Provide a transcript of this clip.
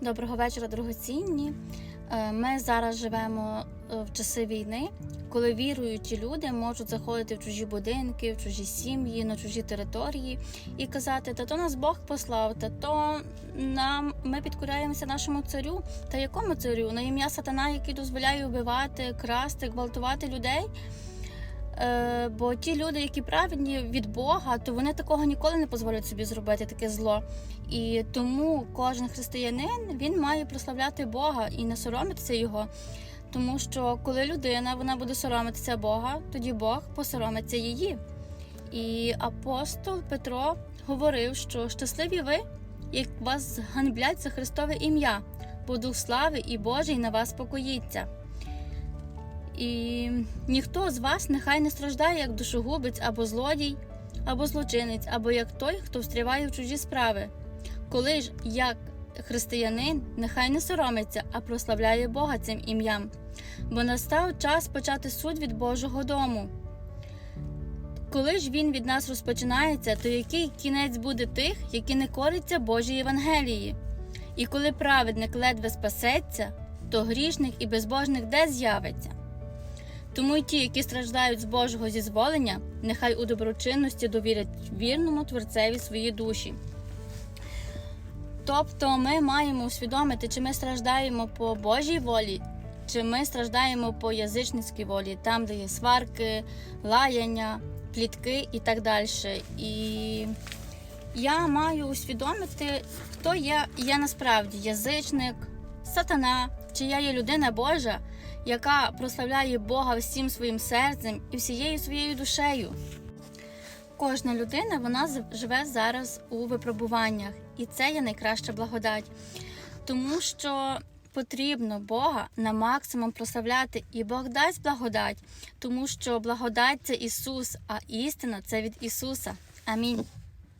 Доброго вечора, дорогоцінні. Е, Ми зараз живемо е, в часи війни, коли віруючі люди можуть заходити в чужі будинки, в чужі сім'ї, на чужі території і казати, та то нас Бог послав, та то нам ми підкоряємося нашому царю. Та якому царю? На ім'я сатана, який дозволяє вбивати, красти, гвалтувати людей. Е, бо ті люди, які праведні від Бога, то вони такого ніколи не дозволять собі зробити таке зло. І тому кожен християнин він має прославляти Бога і не соромитися його. Тому що коли людина вона буде соромитися Бога, тоді Бог посоромиться її. І апостол Петро говорив, що щасливі ви, як вас ганьблять за Христове ім'я, бо Дух слави і Божий на вас покоїться. І ніхто з вас нехай не страждає як душогубець або злодій, або злочинець, або як той, хто встріває в чужі справи. Коли ж як християнин, нехай не соромиться, а прославляє Бога цим ім'ям, бо настав час почати суд від Божого дому. Коли ж він від нас розпочинається, то який кінець буде тих, які не коряться Божій Євангелії? І коли праведник ледве спасеться, то грішник і безбожник де з'явиться? Тому й ті, які страждають з Божого зізволення, нехай у доброчинності довірять вірному творцеві свої душі. Тобто ми маємо усвідомити, чи ми страждаємо по Божій волі, чи ми страждаємо по язичницькій волі, там, де є сварки, лаяння, плітки і так далі. І я маю усвідомити, хто є, є насправді язичник, сатана, чи я є людина Божа, яка прославляє Бога всім своїм серцем і всією своєю душею. Кожна людина вона живе зараз у випробуваннях, і це є найкраща благодать, тому що потрібно Бога на максимум прославляти, і Бог дасть благодать, тому що благодать це Ісус, а істина це від Ісуса. Амінь.